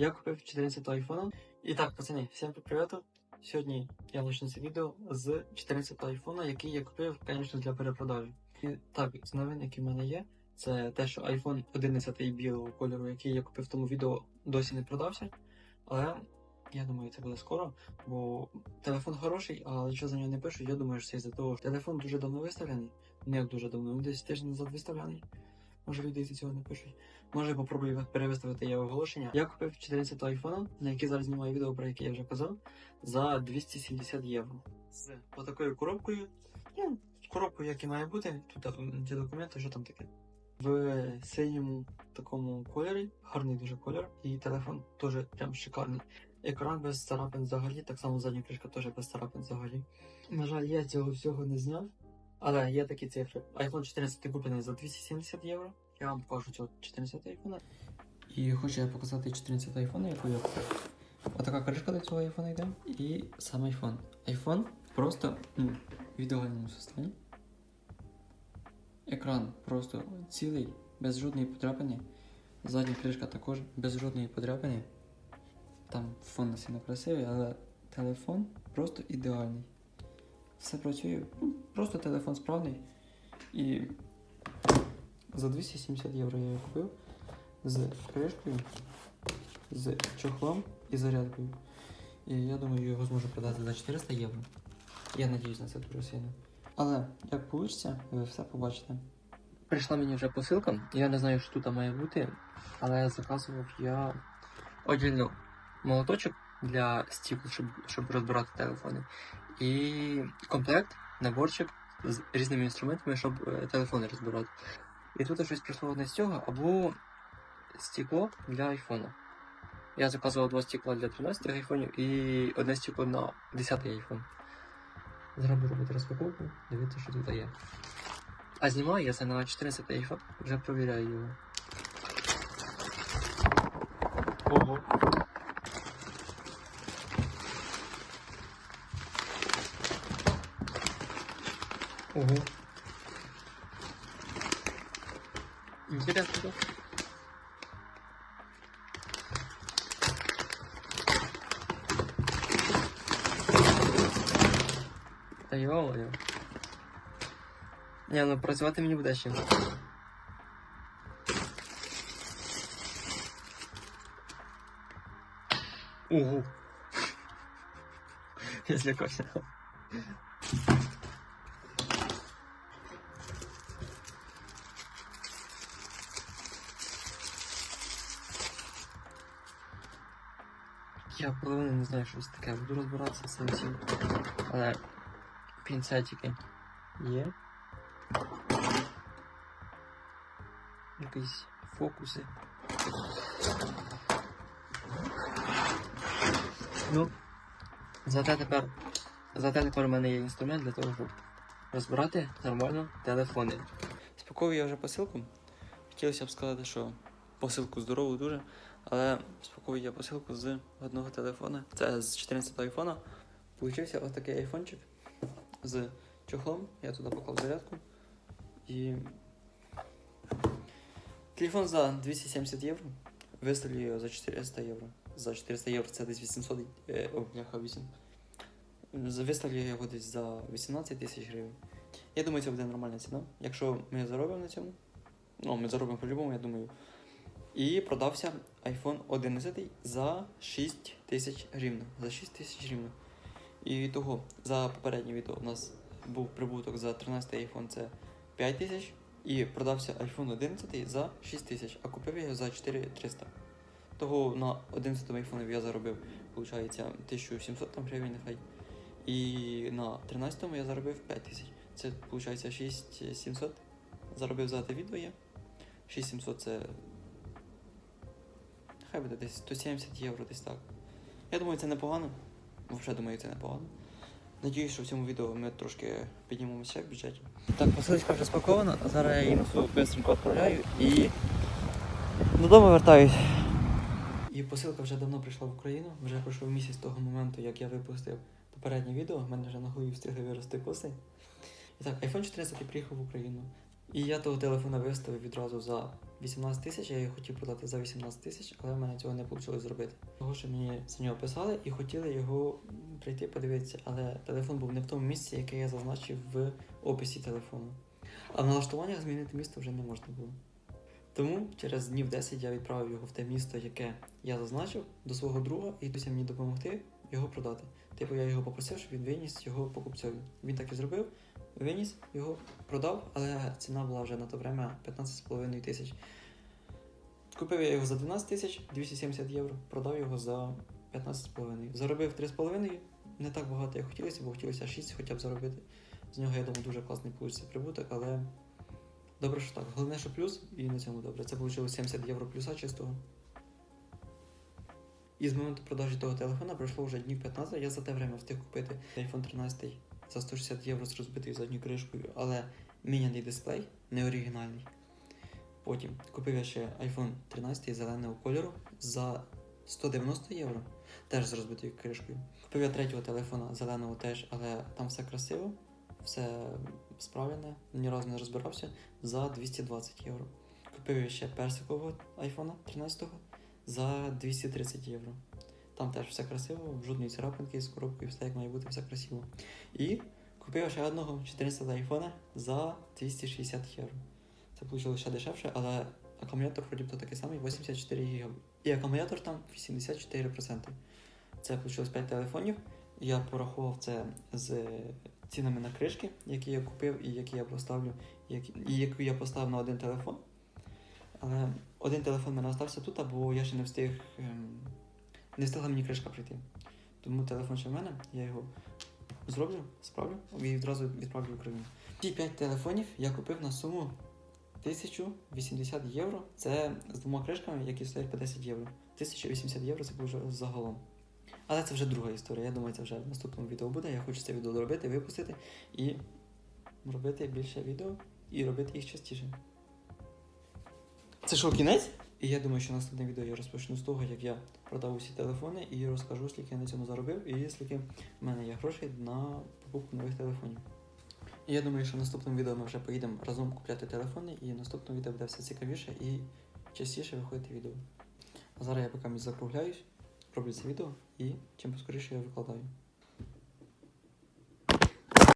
Я купив 14 айфона. І так, пацани, всім привіт. Сьогодні я почну це відео з 14 айфона, який я купив, звісно, для перепродажі. І так, з новин, які в мене є, це те, що iPhone 11 білого кольору, який я купив в тому відео, досі не продався. Але я думаю, це буде скоро, бо телефон хороший, але що за нього не пишуть, я думаю, що це із-за того, що телефон дуже давно виставлений. Не дуже давно, десь тиждень назад виставлений. Може люди із цього не пишуть. Може попробую перевиставити я оголошення. Я купив 14 айфона, на який зараз знімаю відео, про яке я вже казав, за 270 євро. З отакою коробкою. Ну, коробкою, як і має бути. Тут ті документи, що там таке. В синьому такому кольорі, гарний дуже кольор, і телефон теж прям шикарний. Екран без царапин взагалі, так само задня кришка теж без царапин взагалі. На жаль, я цього всього не зняв. Але є такі цифри. iPhone 14 куплений за 270 євро. Я вам покажу цього 14 айфона. І хочу я показати 14 айфона, яку я купив. Отака кришка до цього айфона йде. І сам айфон. Айфон просто ну, в ідеальному стані. Екран просто цілий, без жодної подряпини. Задня кришка також без жодної подряпини. Там фон не сильно красивий, але телефон просто ідеальний. Все працює, ну, просто телефон справний. І за 270 євро я його купив з кришкою, з чохлом і зарядкою. І я думаю, його зможу продати за 400 євро. Я надіюсь на це дуже сильно. Але як вийде, ви все побачите. Прийшла мені вже посилка. Я не знаю, що тут має бути, але заказував я отдільно молоточок для стіку, щоб, щоб розбирати телефони. І комплект, наборчик з різними інструментами, щоб е, телефони розбирати. І тут щось прийшло одне з цього, або стекло для айфона. Я заказував два стекла для 13 айфонів і одне стекло на 10 айфон. Зараз буду робити розпаковку, дивіться, що тут є. А знімаю я це на 14 айфон, вже провіряю його. Ого. Ого. Интересно. Та йо-моє. Не, ну працювати мені буде ще. Ого. Я злякався. Я половину не знаю, що це таке. Буду розбиратися з цим. Але пінцетики є. Якісь фокуси. Ну, зате тепер. Зате тепер у мене є інструмент для того, щоб розбирати нормально телефони. Спаковую я вже посилку. Хотілося б сказати, що посилку здорову дуже. Але спаковую я посилку з одного телефона. Це з 14 айфона. Получився ось такий айфончик з чохлом. Я туди поклав зарядку. І телефон за 270 євро. Виставлю його за 400 євро. За 400 євро це десь 800. Е, о, бляха, 8. Виставлю його десь за 18 тисяч гривень. Я думаю, це буде нормальна ціна. Якщо ми заробимо на цьому, ну ми заробимо по-любому, я думаю. І продався iPhone 11 за 6 тисяч гривень. За 6 тисяч гривень. І того за попереднє відео у нас був прибуток за 13 iPhone це 5 тисяч. І продався iPhone 11 за 6 тисяч, а купив його за 4300. Того на 11 iPhone я заробив, виходить, 1700 там гривень нехай. І на 13 я заробив 5 тисяч. Це виходить 6700. Заробив за те відео я. 6700 це Хай буде десь 170 євро, десь так. Я думаю, це непогано. Взагалі думаю, це непогано. Надіюсь, що в цьому відео ми трошки піднімемося в бюджеті. Так, посилочка вже спакована, а зараз я все швидко відправляю і додому вертаюсь. І посилка вже давно прийшла в Україну, вже пройшов місяць з того моменту, як я випустив попереднє відео, в мене вже на голові встигли вирости коси. І так, iPhone 14 приїхав в Україну. І я того телефона виставив відразу за 18 тисяч, я його хотів продати за 18 тисяч, але в мене цього не вийшло зробити. Того, що мені за нього писали і хотіли його прийти подивитися, але телефон був не в тому місці, яке я зазначив в описі телефону. А в налаштуваннях змінити місто вже не можна було. Тому через днів 10 я відправив його в те місто, яке я зазначив, до свого друга і досі мені допомогти його продати. Типу я його попросив, щоб він виніс його покупцеві. Він так і зробив, виніс його, продав, але ціна була вже на то время 15,5 тисяч. Купив я його за 12 тисяч 270 євро, продав його за 15,5. Заробив 3,5, не так багато, як хотілося, бо хотілося 6 хоча б заробити. З нього, я думаю, дуже класний вийде прибуток, але добре, що так. Головне, що плюс, і на цьому добре. Це вийшло 70 євро плюса чистого. І з моменту продажі того телефона пройшло вже днів 15. Я за те время встиг купити iPhone 13 за 160 євро з розбитою задньою кришкою, але міняний дисплей, не оригінальний. Потім купив я ще iPhone 13 зеленого кольору за 190 євро, теж з розбитою кришкою. Купив я третього телефона зеленого теж, але там все красиво, все справлене, ні разу не розбирався за 220 євро. Купив я ще персикового iPhone 13 за 230 євро. Там теж все красиво, жодної царапинки з коробкою, все як має бути, все красиво. І купив ще одного 14 айфона за 260 євро. Це вийшло ще дешевше, але акумулятор вроді такий самий 84 ГБ. І акумулятор там 84%. Це вийшло 5 телефонів. Я порахував це з цінами на кришки, які я купив і які я поставлю, і яку я поставив на один телефон. Але один телефон мене залишився тут, бо я ще не встиг. Не встигла мені кришка прийти. Тому телефон ще в мене, я його зроблю, справлю і відразу відправлю в Україну. Ці 5 телефонів я купив на суму 1080 євро. Це з двома кришками, які стоять по 10 євро. 1080 євро це вже загалом. Але це вже друга історія. Я думаю, це вже в наступному відео буде. Я хочу це відео доробити, випустити і робити більше відео і робити їх частіше. Це що, кінець? І я думаю, що наступне відео я розпочну з того, як я продав усі телефони і розкажу, скільки я на цьому заробив, і скільки в мене є грошей на покупку нових телефонів. І я думаю, що в наступному відео ми вже поїдемо разом купляти телефони, і в наступному відео буде все цікавіше і частіше виходити відео. А зараз я поки закругляюсь, роблю це відео і чим поскоріше я викладаю.